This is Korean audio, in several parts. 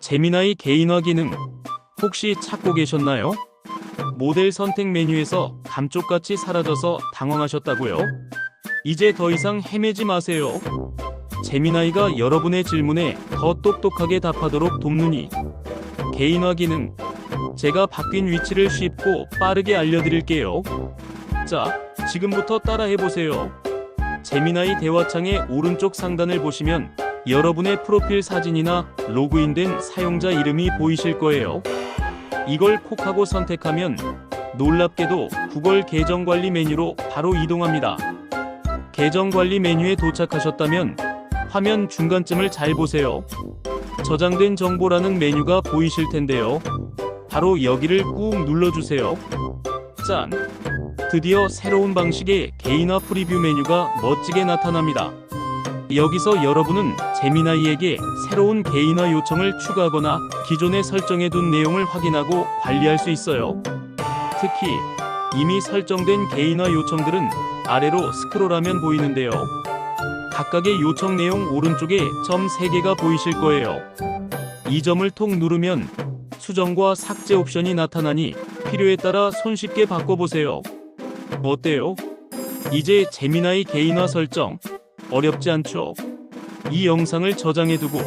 재미나이 개인화 기능 혹시 찾고 계셨나요? 모델 선택 메뉴에서 감쪽같이 사라져서 당황하셨다고요? 이제 더 이상 헤매지 마세요. 재미나이가 여러분의 질문에 더 똑똑하게 답하도록 돕느니 개인화 기능 제가 바뀐 위치를 쉽고 빠르게 알려드릴게요. 자, 지금부터 따라해보세요. 재미나이 대화창의 오른쪽 상단을 보시면 여러분의 프로필 사진이나 로그인된 사용자 이름이 보이실 거예요. 이걸 콕하고 선택하면 놀랍게도 구글 계정 관리 메뉴로 바로 이동합니다. 계정 관리 메뉴에 도착하셨다면 화면 중간쯤을 잘 보세요. 저장된 정보라는 메뉴가 보이실 텐데요. 바로 여기를 꾹 눌러주세요. 짠! 드디어 새로운 방식의 개인화 프리뷰 메뉴가 멋지게 나타납니다. 여기서 여러분은 재미나이에게 새로운 개인화 요청을 추가하거나 기존에 설정해둔 내용을 확인하고 관리할 수 있어요. 특히 이미 설정된 개인화 요청들은 아래로 스크롤하면 보이는데요. 각각의 요청 내용 오른쪽에 점 3개가 보이실 거예요. 이 점을 톡 누르면 수정과 삭제 옵션이 나타나니 필요에 따라 손쉽게 바꿔보세요. 어때요? 이제 재미나이 개인화 설정 어렵지 않죠? 이 영상을 저장해두고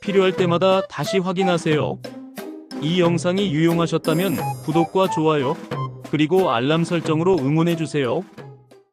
필요할 때마다 다시 확인하세요. 이 영상이 유용하셨다면 구독과 좋아요 그리고 알람 설정으로 응원해주세요.